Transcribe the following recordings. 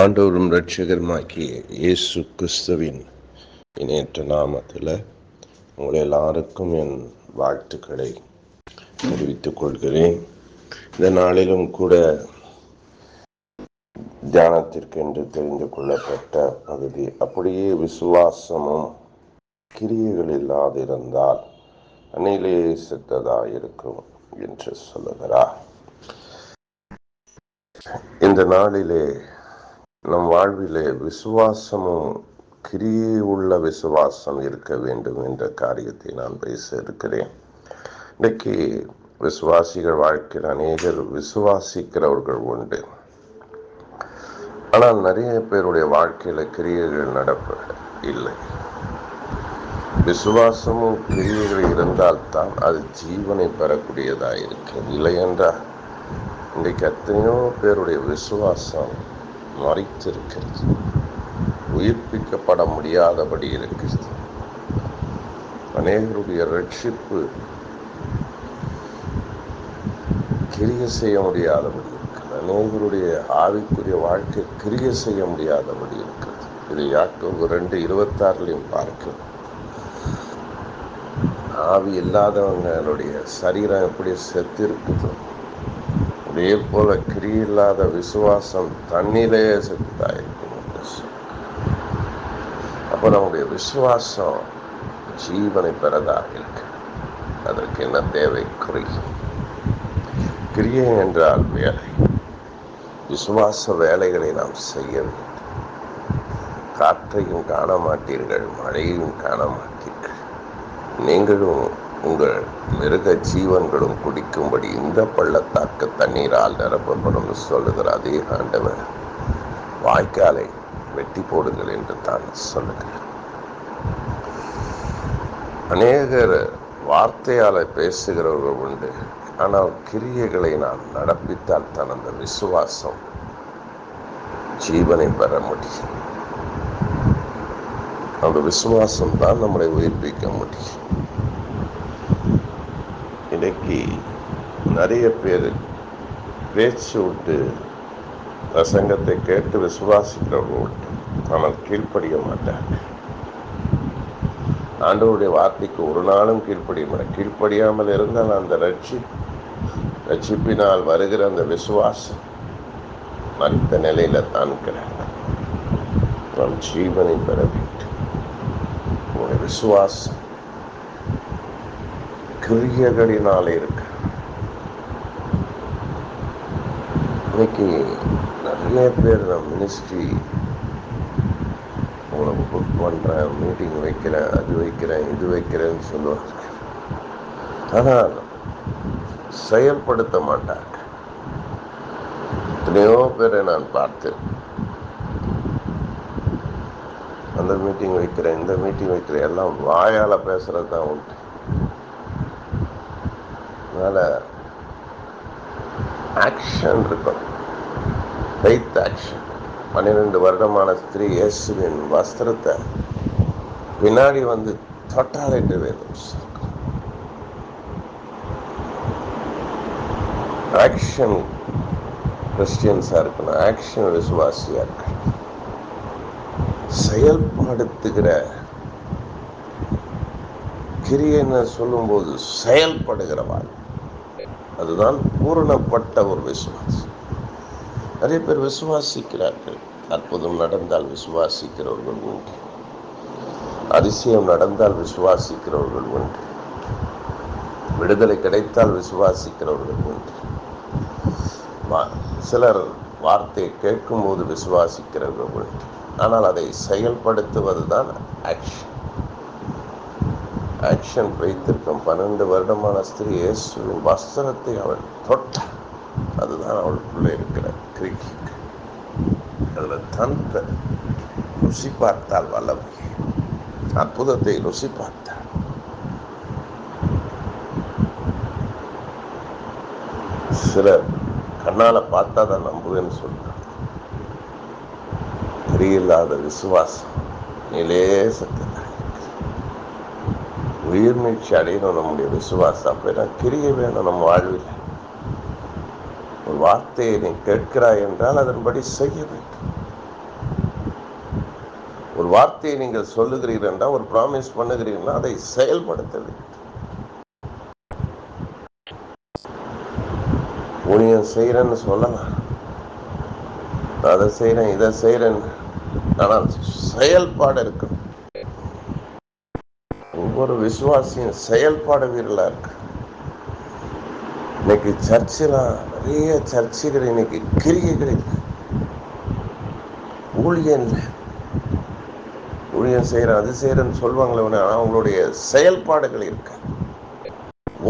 ஆண்டவரும் ரட்சகருமாக்கிய இயேசு கிறிஸ்துவின் இணையற்ற நாமத்தில் உங்கள் எல்லாருக்கும் என் வாழ்த்துக்களை தெரிவித்துக் கொள்கிறேன். இந்த நாளிலும் கூட தியானத்திற்கு என்று தெரிந்து கொள்ளப்பட்ட பகுதி அப்படியே விசுவாசமும் கிரியைகள் இல்லாதிருந்தால் அணிலே செத்ததாயிருக்கும் என்று சொல்லுகிறார். இந்த நாளிலே நம் வாழ்விலே விசுவாசமும் கிரியை உள்ள விசுவாசம் இருக்க வேண்டும் என்ற காரியத்தை நான் பேச இருக்கிறேன். இன்றைக்கு விசுவாசிகள் வாழ்க்கையில் அநேகர் விசுவாசிக்கிறவர்கள் உண்டு. ஆனால் நிறைய பேருடைய வாழ்க்கையில கிரியைகள் நடப்ப இல்லை. விசுவாசமும் கிரியைகள் இருந்தால்தான் அது ஜீவனை பெறக்கூடியதாக இருக்கு இல்லை என்றால் இன்றைக்கு எத்தனையோ பேருடைய விசுவாசம் மறைத்திருக்கிறது. உயிர்ப்பிக்கப்பட முடியாதபடி இருக்கிறது. அநேகருடைய ரட்சிப்பு கிரிய செய்ய முடியாதபடி இருக்கிறது. அநேகருடைய ஆவிக்குரிய வாழ்க்கை கிரிய செய்ய முடியாதபடி இருக்கிறது. இது யாக்கோபு ரெண்டு இருபத்தாறுலையும் பார்க்கிறோம் ஆவி இல்லாதவங்களுடைய சரீரம் எப்படி செத்து இருக்குதோ அதே போல கிரியில்லாத விசுவாசம் தண்ணிலேயே செத்தாயிருக்கும் அப்போ நம்முடைய விசுவாசம் ஜீவனை பெறதாக இருக்கு. அதற்கு என்ன தேவை? குறி கிரியை என்றால் வேலை. விசுவாச வேலைகளை நாம் செய்ய வேண்டும். காற்றையும் காண மாட்டீர்கள் மழையையும் காண மாட்டீர்கள். நீங்களும் உங்கள் மிருக ஜீவன்களும் குடிக்கும்படி இந்த பள்ளத்தாக்கு தண்ணீரால் நிரப்பப்படும் சொல்லுகிற அதே ஆண்டவர் வாய்க்காலை வெட்டி போடுங்கள் என்று தான் சொல்லுகிறார். அநேகர் வார்த்தையால பேசுகிறவர்கள் உண்டு. ஆனால் கிரியைகளை நாம் நடப்பித்தால் தான் அந்த விசுவாசம் ஜீவனை பெற முடியும். அந்த விசுவாசம் தான் நம்மளை உயிர்ப்பிக்க முடியும். இன்னைக்கு நிறைய பேர் பேச்சு விட்டு பிரசங்கத்தை கேட்டு விசுவாசிக்கிறவர்கள் விட்டு ஆனால் கீழ்ப்படிய மாட்டாங்க ஆண்டவருடைய வார்த்தைக்கு ஒரு நாளும் கீழ்ப்படிய மாட்டாங்க கீழ்ப்படியாமல் இருந்தால் அந்த ரட்சி ரட்சிப்பினால் வருகிற அந்த விசுவாசம் மறித்த நிலையில தான் இருக்கிறாங்க நாம் ஜீவனை பெற வேண்டும். உங்களுடைய விசுவாசம் கிரியைகளினாலே இருக்கு. இன்னைக்கு நிறைய பேர் நான் மினிஸ்ட்ரி உங்களுக்கு புக் பண்ணுறேன் மீட்டிங் வைக்கிறேன் அது வைக்கிறேன் இது வைக்கிறேன்னு சொல்லுவாங்க. ஆனால் செயல்படுத்த மாட்டாங்க. எத்தனையோ பேரை நான் பார்த்தேன் அந்த மீட்டிங் வைக்கிறேன் இந்த மீட்டிங் வைக்கிறேன் எல்லாம் வாயால் பேசுகிறது தான் உண்டு. அதனால் ஆக்ஷன் இருக்கும். ஃபெய்த் ஆக்ஷன் பன்னிரெண்டு வருடமான ஸ்திரீ இயேசுவின் வஸ்திரத்தை பின்னாடி வந்து தொட்டாலிட்டு வேணும் ஆக்ஷன் கிறிஸ்டியன்ஸாக இருக்கணும். ஆக்ஷன் விசுவாசியாக இருக்கணும். செயல்படுத்துகிற கிரியன்னு சொல்லும்போது செயல்படுகிறவாள் அதுதான் பூரணப்பட்ட ஒரு விசுவாசம் நிறைய பேர் விசுவாசிக்கிறார்கள். அற்புதம் நடந்தால் விசுவாசிக்கிறவர்கள் உண்டு அதிசயம் நடந்தால் விசுவாசிக்கிறவர்கள் உண்டு விடுதலை கிடைத்தால் விசுவாசிக்கிறவர்கள் உண்டு சிலர் வார்த்தையை கேட்கும்போது விசுவாசிக்கிறவர்கள் உண்டு ஆனால் அதை செயல்படுத்துவது தான் ஆக்ஷன் ஆக்ஷன் வைத்திருக்கும் பன்னெண்டு வருடமான ஸ்திரீ இயேசுவின் வஸ்திரத்தை அவள் தொட்டாள் அதுதான் அவளுக்குள்ளே இருக்கிற கிரிக்கெட் அதில் தந்த ருசி பார்த்தால் வல்லமை. அற்புதத்தை ருசி பார்த்தாள். சிலர் கண்ணால் பார்த்தா தான் நம்புவேன்னு சொல்றாங்க. தெரியலாத விசுவாசம். சத்து உயிர்மீழ்ச்சி அடையணும் நம்முடைய விசுவாசம். அப்படின்னா கிரிய வேணும் நம்ம வாழ்வில். ஒரு வார்த்தையை நீ கேட்கிறாய் என்றால் அதன்படி செய்ய வேண்டும் ஒரு வார்த்தையை நீங்கள் சொல்லுகிறீர்கள் என்றால் ஒரு ப்ராமிஸ் பண்ணுகிறீர்களா அதை செயல்படுத்த வேண்டும். ஊழியம் செய்கிறேன்னு சொல்லலாம். அதை செய்கிறேன் இதை செய்கிறேன் ஆனால் செயல்பாடு இருக்கணும். ஒரு விசுவாசியின் செயல்பாடு வீரலா இருக்கு. இன்னைக்கு சர்ச்சில் நிறைய சர்ச்சைகள் இன்னைக்கு கிரியைகள் இருக்கு. ஊழியம் இல்லை. ஊழியம் செய்கிறேன் அது செய்கிறேன்னு சொல்லுவாங்களே ஆனால் அவங்களுடைய செயல்பாடுகள் இருக்கு.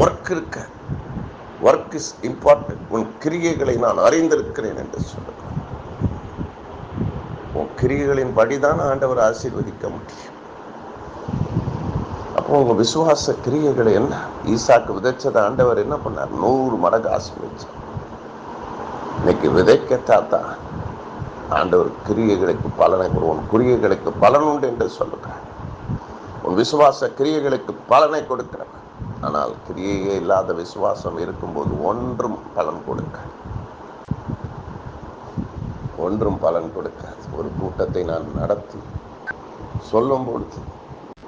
ஒர்க் இருக்க. ஒர்க் இஸ் இம்பார்ட்டன்ட் உன் கிரியைகளை நான் அறிந்திருக்கிறேன் என்று சொல்லுங்கள் உன் கிரியைகளின் படிதான் ஆண்டவர் ஆசீர்வதிக்க முடியும். அப்போ விசுவாச கிரியைகளை என்ன? ஈசாக்கு விதைச்சதை ஆண்டவர் என்ன பண்ணார்? நூறு மடங்கு ஆசீர்வதிச்சார். இன்னைக்கு விதைக்கத்தான் ஆண்டவர் கிரியைகளுக்கு பலனை கொடு உன் கிரியைகளுக்கு பலன் உண்டு என்று சொல்லுகிறார். உன் விசுவாச கிரியைகளுக்கு பலனை கொடுக்கிறவர். ஆனால் கிரியையே இல்லாத விசுவாசம் இருக்கும்போது ஒன்றும் பலன் கொடுக்க ஒன்றும் பலன் கொடுக்காது. ஒரு கூட்டத்தை நான் நடத்தி சொல்லும் பொழுது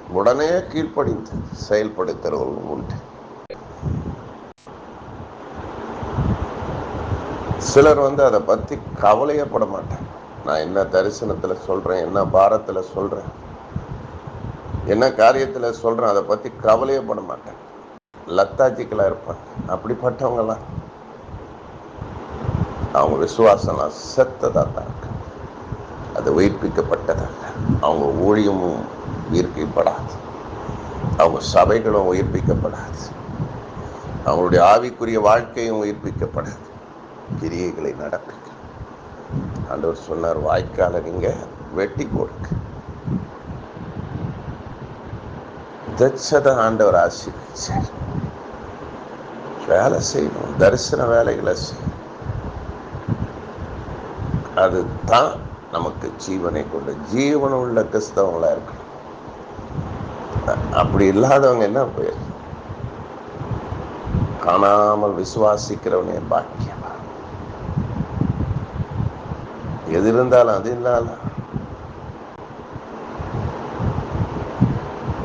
உடனே கீழ்ப்படிந்து செயல்படுத்துகிறவர்களும் உண்டு. சிலர் வந்து அதை பத்தி கவலையப்பட மாட்டாங்க. நான் என்ன தரிசனத்துல சொல்றேன் என்ன பாரத்துல சொல்றேன் என்ன காரியத்துல சொல்றேன் அதை பத்தி கவலையப்பட மாட்டேன் லத்தாஜிக்கலா இருப்பாங்க. அப்படிப்பட்டவங்களாம் அவங்க விசுவாசம்லாம் செத்ததாக தான் இருக்கு. அது உயிர்ப்பிக்கப்பட்டதாக. அவங்க ஊழியமும் உயிர்ப்பிக்கப்படாது. அவங்க சபைகளும் உயிர்ப்பிக்கப்படாது. அவங்களுடைய ஆவிக்குரிய வாழ்க்கையும் உயிர்ப்பிக்கப்படாது. கிரியைகளை நடப்பிக்க. ஆண்டவர் சொன்னார் வாய்க்கால நீங்க வெட்டி கொடுக்க தச்சதை ஆண்டவர் ஆசீர்வதிச்சார். வேலை செய்யணும் தரிசன வேலைகளை செய்யணும். அதுதான் நமக்கு ஜீவனை கொண்டு ஜீவனம் உள்ள இருக்கணும். அப்படி இல்லாதவங்க என்ன போயிரு காணாமல் விசுவாசிக்கிறவனே பாக்கியமா எது இருந்தாலும் அது இல்லாத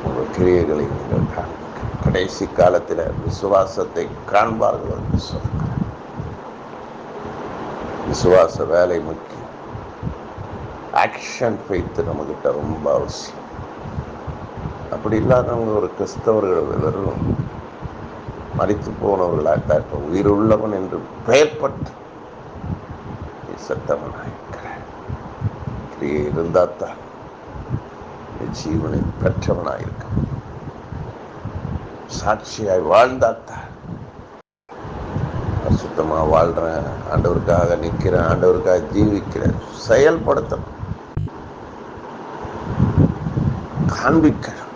உங்கள் கிரியைகளை நீங்கள் கடைசி காலத்தில் விசுவாசத்தை காண்பார்கள் என்று சொல்கிறார். விசுவாச வேலை முக்கியம். ஆக்ஷன் ஃபெய்த் நம்மகிட்ட ரொம்ப அவசியம். அப்படி இல்லாதவங்க ஒரு கிறிஸ்தவர்கள் வெறும் மறித்து போனவர்களாக உயிர் உள்ளவன் என்று பெயர்பட்டு பட்டு செத்தவனாயிருக்கிறாய் கிரியை இருந்தாத்தான் ஜீவனை பெற்றவனாயிருக்க. சாட்சியாய் வாழ்ந்தாத்தான் சுத்தமா வாழ்றேன். ஆண்டவருக்காக நிக்கிறேன் ஆண்டவருக்காக ஜீவிக்கிறேன். செயல்படுத்தணும். காண்பிக்கணும்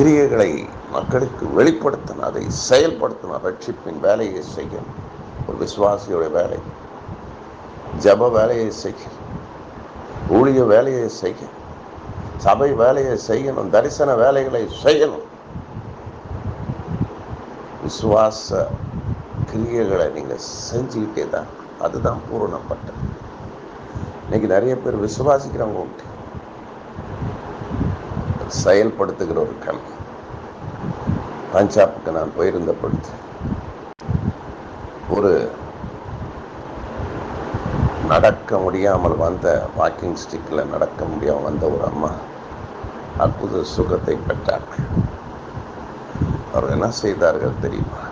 கிரியைகளை மக்களுக்கு வெளிப்படுத்தணும் அதை செயல்படுத்தணும் ரட்சிப்பின் வேலையை செய்யும் ஒரு விசுவாசியோட வேலை. ஜப வேலையை செய்ய ஊழிய வேலையை செய்ய சபை வேலையை செய்யணும் தரிசன வேலைகளை செய்யணும். விசுவாச கிரியைகளை நீங்கள் செஞ்சுக்கிட்டே தான் அதுதான் பூரணப்பட்டது. இன்னைக்கு நிறைய பேர் விசுவாசிக்கிறவங்க உண்டு. செயல்படுத்துகிற ஒரு கம்மி பஞ்சாபுக்கு நான் போயிருந்த பொழுது ஒரு நடக்க முடியாமல் வந்த வாக்கிங் ஸ்டிக்கில் நடக்க முடியாமல் வந்த ஒரு அம்மா அற்புத சுகத்தை பெற்றார்கள். அவர் என்ன செய்தார்கள் தெரியுமா?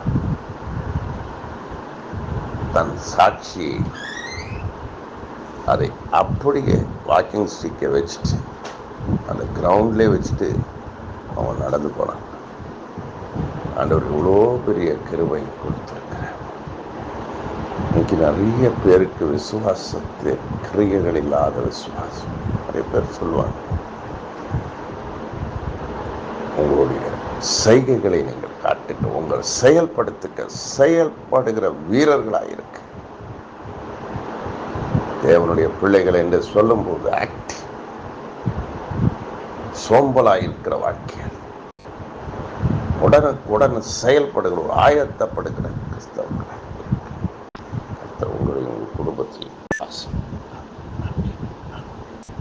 தன் சாட்சியை அதை அப்படியே வாக்கிங் ஸ்டிக்கை வச்சுட்டு அந்த கிரவுண்ட்லேயே வச்சுட்டு அவன் நடந்து போனான். ஆண்டவர் இவ்வளோ பெரிய கிருபை கொடுத்துருக்கிறார். இன்னைக்கு நிறைய பேருக்கு விசுவாசத்து கிரியைகள் இல்லாத விசுவாசம். நிறைய பேர் சொல்லுவாங்க உங்களுடைய செய்கைகளை நீங்கள் காட்டுங்க உங்கள் செயல்படுத்துக்க செயல்படுகிற வீரர்களாக இருக்கு தேவனுடைய பிள்ளைகள் என்று சொல்லும்போது ஆக்டிவ் சோம்பலாயிருக்கிற இருக்கிற வாழ்க்கையில் உடனுக்குடன் செயல்படுகிற ஒரு ஆயத்தப்படுகிற கிறிஸ்தவர்களாக உங்களுடைய குடும்பத்தில் ஆசை உங்கள்